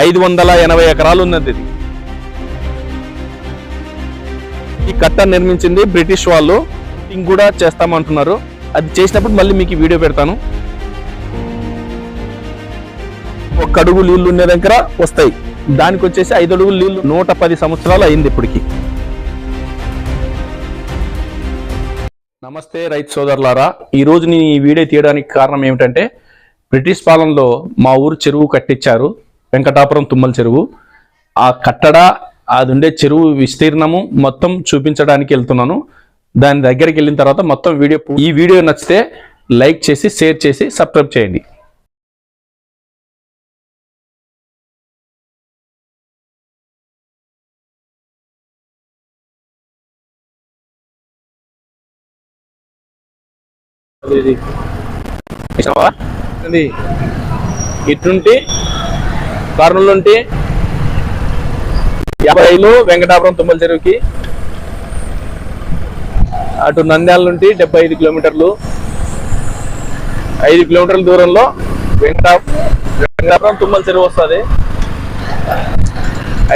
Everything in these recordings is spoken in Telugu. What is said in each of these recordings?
ఐదు వందల ఎనభై ఎకరాలు ఉన్నది ఇది. ఈ కట్ట నిర్మించింది బ్రిటిష్ వాళ్ళు. ఇంక కూడా చేస్తామంటున్నారు. అది చేసినప్పుడు మళ్ళీ మీకు వీడియో పెడతాను. ఒక అడుగు నీళ్ళు ఉండే దగ్గర వస్తాయి. దానికి వచ్చేసి ఐదు అడుగులు నీళ్ళు నూట పది సంవత్సరాలు అయింది ఇప్పటికి. నమస్తే రైతు సోదరులారా ఈ నేను ఈ వీడియో తీయడానికి కారణం ఏమిటంటే బ్రిటిష్ పాలనలో మా ఊరు చెరువు కట్టించారు. వెంకటాపురం తుమ్మల చెరువు. ఆ కట్టడ అది ఉండే చెరువు విస్తీర్ణము మొత్తం చూపించడానికి వెళ్తున్నాను. దాని దగ్గరికి వెళ్ళిన తర్వాత మొత్తం వీడియో ఈ వీడియో నచ్చితే లైక్ చేసి షేర్ చేసి సబ్స్క్రైబ్ చేయండి. ఇది కర్నూలు కర్నూలుంటి యాభై ఐదు వెంకటాపురం తుమ్మల చెరువుకి అటు నంద్యాల నుండి డెబ్బై ఐదు కిలోమీటర్లు ఐదు కిలోమీటర్ల దూరంలో వెంకటా వెంకటాపురం తుమ్మల చెరువు వస్తుంది.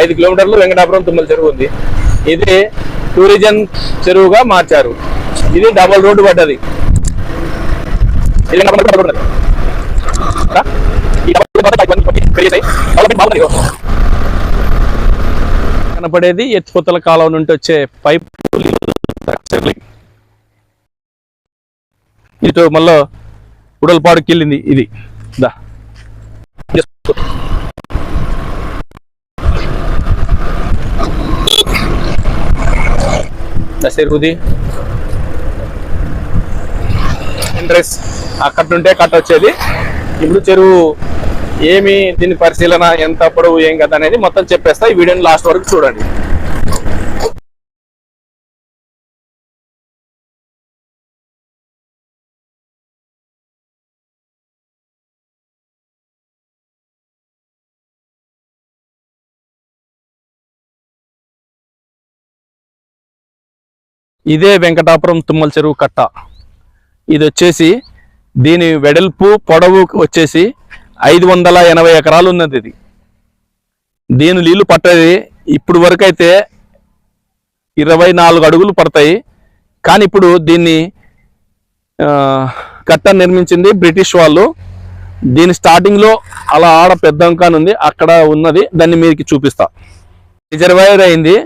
ఐదు కిలోమీటర్లు వెంకటాపురం తుమ్మల చెరువు ఉంది. ఇది టూరిజం చెరువుగా మార్చారు. ఇది డబల్ రోడ్డు పడ్డది. ఇది డెవలప్మెంట్ బాగుంది. కనపడేది ఎత్తిపోతల కాలం నుండి వచ్చే పైప్ ఇటు మళ్ళీ ఉడలపాడుకి వెళ్ళింది ఇది. దా. ఇంట్రెస్ట్ అక్కడ నుంటే కట్ట వచ్చేది. ఇప్పుడు చెరువు ఏమి దీని పరిశీలన ఎంత పొడవు ఏం కదా అనేది మొత్తం చెప్పేస్తా. ఈ వీడియోని లాస్ట్ వరకు చూడండి. ఇదే వెంకటాపురం తుమ్మల చెరువు కట్ట. ఇది వచ్చేసి దీని వెడల్పు పొడవు వచ్చేసి ఐదు వందల ఎనభై ఎకరాలు ఉన్నది ఇది. దీని నీళ్ళు పట్టేది ఇప్పుడు వరకు అయితే ఇరవై నాలుగు అడుగులు పడతాయి. కానీ ఇప్పుడు దీన్ని కట్ట నిర్మించింది బ్రిటిష్ వాళ్ళు. దీని స్టార్టింగ్లో అలా ఆడ పెద్ద ఉంది. అక్కడ ఉన్నది. దాన్ని మీకు చూపిస్తా. రిజర్వాయర్ అయింది.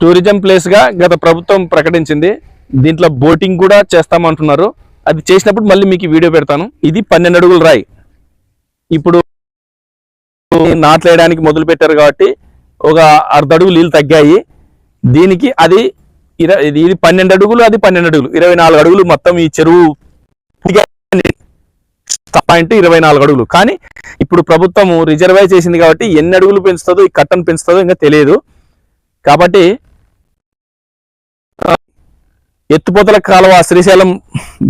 టూరిజం ప్లేస్గా గత ప్రభుత్వం ప్రకటించింది. దీంట్లో బోటింగ్ కూడా చేస్తామంటున్నారు. అది చేసినప్పుడు మళ్ళీ మీకు వీడియో పెడతాను. ఇది పన్నెండు అడుగులు రాయి. ఇప్పుడు నాట్లేయడానికి మొదలు పెట్టారు కాబట్టి ఒక అర్ధ నీళ్ళు తగ్గాయి. దీనికి అది ఇర ఇది పన్నెండు అడుగులు అది పన్నెండు అడుగులు. ఇరవై నాలుగు అడుగులు మొత్తం ఈ చెరువు పాయింట్ ఇరవై నాలుగు అడుగులు. కానీ ఇప్పుడు ప్రభుత్వం రిజర్వై చేసింది కాబట్టి ఎన్ని అడుగులు పెంచుతుందో ఈ కట్టను పెంచుతుందో ఇంకా తెలియదు. కాబట్టి ఎత్తిపోతల కాలువ శ్రీశైలం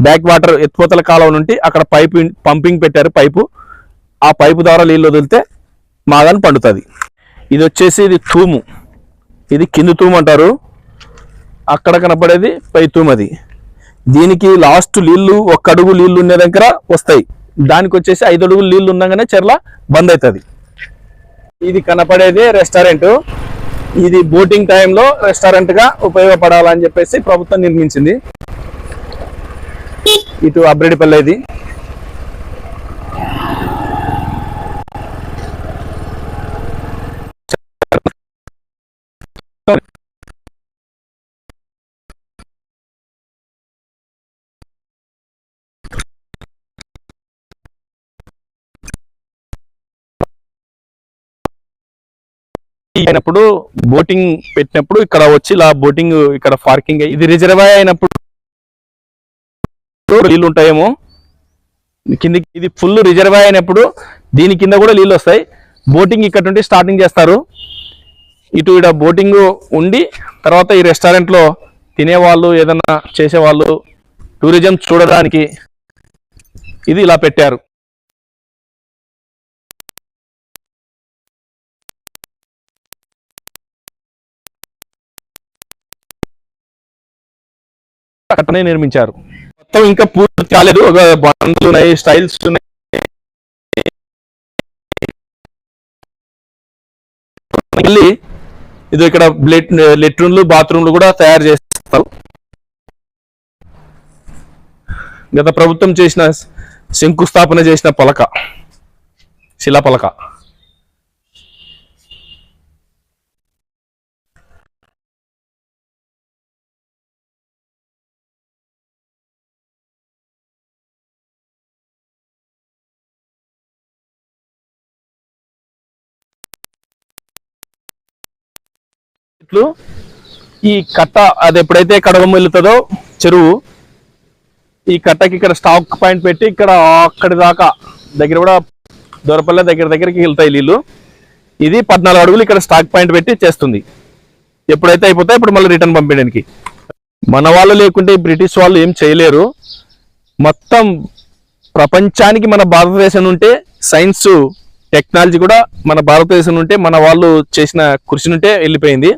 బ్యాక్ వాటర్ ఎత్తిపోతల కాలువ నుండి అక్కడ పైపు పంపింగ్ పెట్టారు పైపు. ఆ పైపు ద్వారా నీళ్ళు వదిలితే మాగాని పండుతుంది. ఇది వచ్చేసి ఇది తూము. ఇది కింది తూము అంటారు. అక్కడ కనపడేది పై తూము అది. దీనికి లాస్ట్ నీళ్ళు ఒక్క అడుగు నీళ్ళు ఉండే దగ్గర వస్తాయి. దానికి వచ్చేసి ఐదు అడుగులు నీళ్ళు ఉండగానే చెర్ల బంద్ అవుతుంది ఇది కనపడేది రెస్టారెంట్. ఇది బోటింగ్ టైంలో రెస్టారెంట్గా ఉపయోగపడాలని చెప్పేసి ప్రభుత్వం నిర్మించింది. ఇటు అబ్రెడిపల్లి ఇది అయినప్పుడు బోటింగ్ పెట్టినప్పుడు ఇక్కడ వచ్చి ఇలా బోటింగ్ ఇక్కడ పార్కింగ్ ఇది రిజర్వాయర్ అయినప్పుడు నీళ్ళు ఉంటాయేమో. కింది ఇది ఫుల్ రిజర్వాయర్ అయినప్పుడు దీని కింద కూడా నీళ్ళు వస్తాయి. బోటింగ్ ఇక్కడ నుండి స్టార్టింగ్ చేస్తారు. ఇటు ఇడ బోటింగ్ ఉండి తర్వాత ఈ రెస్టారెంట్లో తినేవాళ్ళు ఏదన్నా చేసేవాళ్ళు టూరిజం చూడడానికి ఇది ఇలా పెట్టారు. అక్కడనే నిర్మించారు. మొత్తం ఇంకా పూర్తి కాలేదు. ఒక బండ్లు ఉన్నాయి స్టైల్స్ ఉన్నాయి. మళ్ళీ ఇది ఇక్కడ లెట్రూన్లు బాత్రూమ్లు కూడా తయారు చేస్తారు. గత ప్రభుత్వం చేసిన శంకుస్థాపన చేసిన పలక శిలా పలక. ఇట్లు ఈ కట్ట అది ఎప్పుడైతే కడగం వెళ్తుందో చెరువు ఈ కట్టకి ఇక్కడ స్టాక్ పాయింట్ పెట్టి ఇక్కడ అక్కడి దాకా దగ్గర కూడా దొరపల్లె దగ్గర దగ్గరికి వెళ్తాయి నీళ్ళు ఇది పద్నాలుగు అడుగులు ఇక్కడ స్టాక్ పాయింట్ పెట్టి చేస్తుంది. ఎప్పుడైతే అయిపోతాయి ఇప్పుడు మళ్ళీ రిటర్న్ పంపించడానికి. మన వాళ్ళు లేకుంటే బ్రిటిష్ వాళ్ళు ఏం చేయలేరు. మొత్తం ప్రపంచానికి మన భారతదేశం ఉంటే సైన్స్ టెక్నాలజీ కూడా మన భారతదేశం ఉంటే మన వాళ్ళు చేసిన కృషి నుంటే వెళ్ళిపోయింది.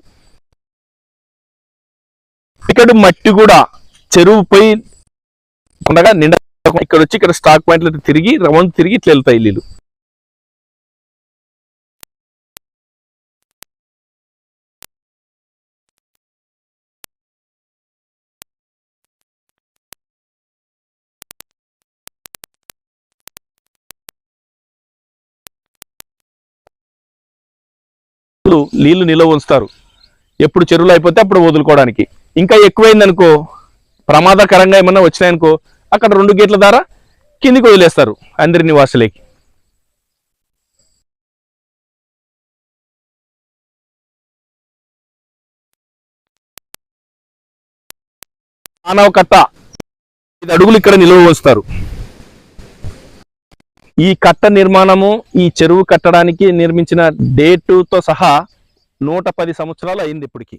ఇక్కడ మట్టి కూడా చెరువుపై ఉండగా నిండా ఇక్కడ వచ్చి ఇక్కడ స్టాక్ పాయింట్లు తిరిగి రౌండ్ తిరిగి ఇట్లా వెళ్తాయి నీళ్ళు నీళ్ళు నిల్వ ఉంచుతారు. ఎప్పుడు చెరువులు అయిపోతే అప్పుడు వదులుకోవడానికి. ఇంకా ఎక్కువైంది అనుకో ప్రమాదకరంగా ఏమన్నా వచ్చినాయనుకో అక్కడ రెండు గేట్ల ద్వారా కిందికి వదిలేస్తారు అందరి నివాసులకి. మానవ కట్ట ఐదు అడుగులు ఇక్కడ నిలువ వస్తారు. ఈ కట్ట నిర్మాణము ఈ చెరువు కట్టడానికి నిర్మించిన డేటుతో సహా నూట పది సంవత్సరాలు అయింది ఇప్పటికి.